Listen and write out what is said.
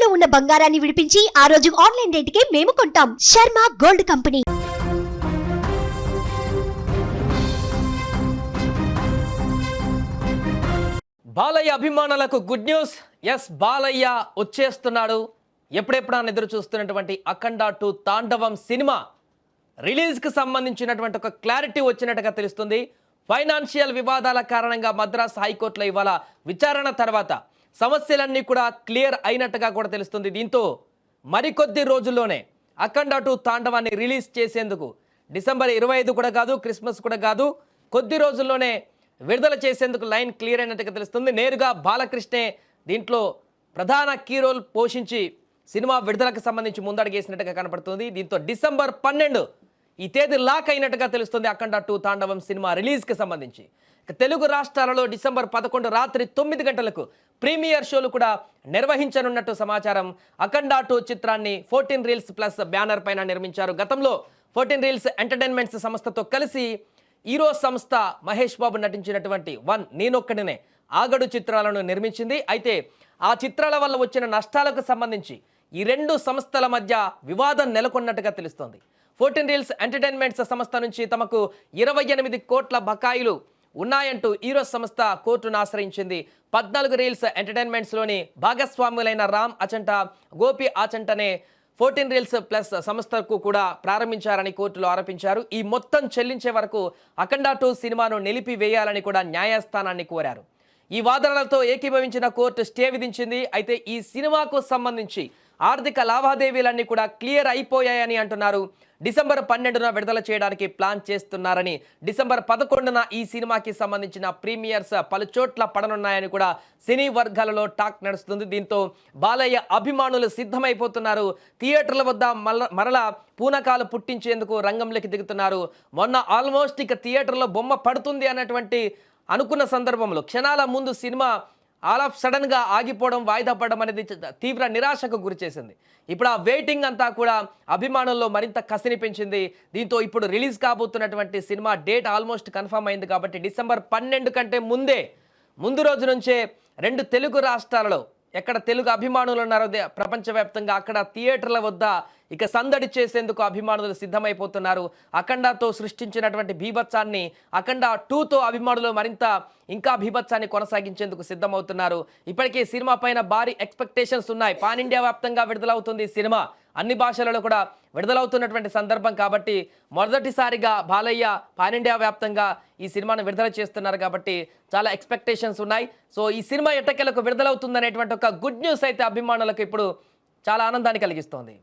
తాకట్టులో ఉన్న బంగారాన్ని విడిపించి ఆ రోజు ఆన్లైన్ రేటుకే మేము కొంటాం. Sharma gold company. బాలయ్య అభిమానులకు గుడ్ న్యూస్. ఎస్ బాలయ్య వచ్చేస్తున్నాడు. ఎప్పుడెప్పుడా ఎదురు చూస్తున్నటువంటి అఖండ టు తాండవం సినిమా రిలీజ్కి సంబంధించినటువంటి ఒక క్లారిటీ వచ్చినట్టుగా తెలుస్తుంది. ఫైనాన్షియల్ వివాదాల కారణంగా మద్రాస్ హైకోర్టులో ఇవాళ విచారణ తర్వాత సమస్యలన్నీ కూడా క్లియర్ అయినట్టుగా కూడా తెలుస్తుంది. దీంతో మరికొద్ది రోజుల్లోనే అఖండ టు తాండవాన్ని రిలీజ్ చేసేందుకు డిసెంబర్ ఇరవై ఐదు కూడా కాదు క్రిస్మస్ కూడా కాదు కొద్ది రోజుల్లోనే విడుదల చేసేందుకు లైన్ క్లియర్ అయినట్టుగా తెలుస్తుంది. నేరుగా బాలకృష్ణే దీంట్లో ప్రధాన కీ రోల్ పోషించి సినిమా విడుదలకు సంబంధించి ముందడుగేసినట్టుగా కనపడుతుంది. దీంతో డిసెంబర్ పన్నెండు ఈ తేదీ లాక్ అయినట్టుగా తెలుస్తుంది అఖండ టూ తాండవం సినిమా రిలీజ్కి సంబంధించి. తెలుగు రాష్ట్రాలలో డిసెంబర్ పదకొండు రాత్రి తొమ్మిది గంటలకు ప్రీమియర్ షోలు కూడా నిర్వహించనున్నట్టు సమాచారం. అఖండ టూ చిత్రాన్ని ఫోర్టీన్ రీల్స్ ప్లస్ బ్యానర్ పైన నిర్మించారు. గతంలో ఫోర్టీన్ రీల్స్ ఎంటర్టైన్మెంట్స్ సంస్థతో కలిసి హీరో సంస్థ మహేష్ బాబు నటించినటువంటి వన్ నేనొక్కడినే ఆగడు చిత్రాలను నిర్మించింది. అయితే ఆ చిత్రాల వల్ల వచ్చిన నష్టాలకు సంబంధించి ఈ రెండు సంస్థల మధ్య వివాదం నెలకొన్నట్టుగా తెలుస్తోంది. ఫోర్టీన్ రీల్స్ ఎంటర్టైన్మెంట్స్ సంస్థ నుంచి తమకు ఇరవై ఎనిమిది కోట్ల బకాయిలు ఉన్నాయంటూ ఈరోజ్ సంస్థ కోర్టును ఆశ్రయించింది. పద్నాలుగు రీల్స్ ఎంటర్టైన్మెంట్స్లోని భాగస్వాములైన రామ్ అచంట గోపి ఆచంటనే ఫోర్టీన్ రీల్స్ ప్లస్ సంస్థకు కూడా ప్రారంభించారని కోర్టులో ఆరోపించారు. ఈ మొత్తం చెల్లించే వరకు అఖండ టూ సినిమాను నిలిపివేయాలని కూడా న్యాయస్థానాన్ని కోరారు. ఈ వాదనలతో ఏకీభవించిన కోర్టు స్టే విధించింది. అయితే ఈ సినిమాకు సంబంధించి ఆర్థిక లావాదేవీలన్నీ కూడా క్లియర్ అయిపోయాయని అంటున్నారు. డిసెంబర్ పన్నెండున విడుదల చేయడానికి ప్లాన్ చేస్తున్నారని డిసెంబర్ పదకొండున ఈ సినిమాకి సంబంధించిన ప్రీమియర్స్ పలు చోట్ల పడనున్నాయని కూడా సినీ వర్గాలలో టాక్ నడుస్తుంది. దీంతో బాలయ్య అభిమానులు సిద్ధమైపోతున్నారు. థియేటర్ల వద్ద మరల మరలా పూనకాలు పుట్టించేందుకు రంగంలోకి దిగుతున్నారు. మొన్న ఆల్మోస్ట్ ఇక థియేటర్లో బొమ్మ పడుతుంది అన్నటువంటి అనుకున్న సందర్భంలో క్షణాల ముందు సినిమా ఆల్ ఆఫ్ సడన్గా ఆగిపోవడం వాయిదా పడడం అనేది తీవ్ర నిరాశకు గురి చేసింది. ఇప్పుడు ఆ వెయిటింగ్ అంతా కూడా అభిమానుల్లో మరింత కసిని పెంచింది దీంతో ఇప్పుడు రిలీజ్ కాబోతున్నటువంటి సినిమా డేట్ ఆల్మోస్ట్ కన్ఫర్మ్ అయింది కాబట్టి డిసెంబర్ పన్నెండు కంటే ముందే ముందు రోజు నుంచే రెండు తెలుగు రాష్ట్రాలలో ఎక్కడ తెలుగు అభిమానులు ఉన్నారో ప్రపంచవ్యాప్తంగా అక్కడ థియేటర్ల వద్ద ఇక సందడి చేసేందుకు అభిమానులు సిద్ధమైపోతున్నారు. అఖండతో సృష్టించినటువంటి బీభత్సాన్ని అఖండ టూతో అభిమానులు మరింత ఇంకా బీభత్సాన్ని కొనసాగించేందుకు సిద్ధమవుతున్నారు. ఇప్పటికే సినిమా పైన భారీ ఎక్స్పెక్టేషన్స్ ఉన్నాయి. పాన్ ఇండియా వ్యాప్తంగా విడుదలవుతుంది ఈ సినిమా. అన్ని భాషలలో కూడా విడుదలవుతున్నటువంటి సందర్భం కాబట్టి మొదటిసారిగా బాలయ్య పాన్ ఇండియా వ్యాప్తంగా ఈ సినిమాను విడుదల చేస్తున్నారు కాబట్టి చాలా ఎక్స్పెక్టేషన్స్ ఉన్నాయి. సో ఈ సినిమా ఎట్టకెలకు విడుదలవుతుందనేటువంటి ఒక గుడ్ న్యూస్ అయితే అభిమానులకు ఇప్పుడు చాలా ఆనందాన్ని కలిగిస్తోంది.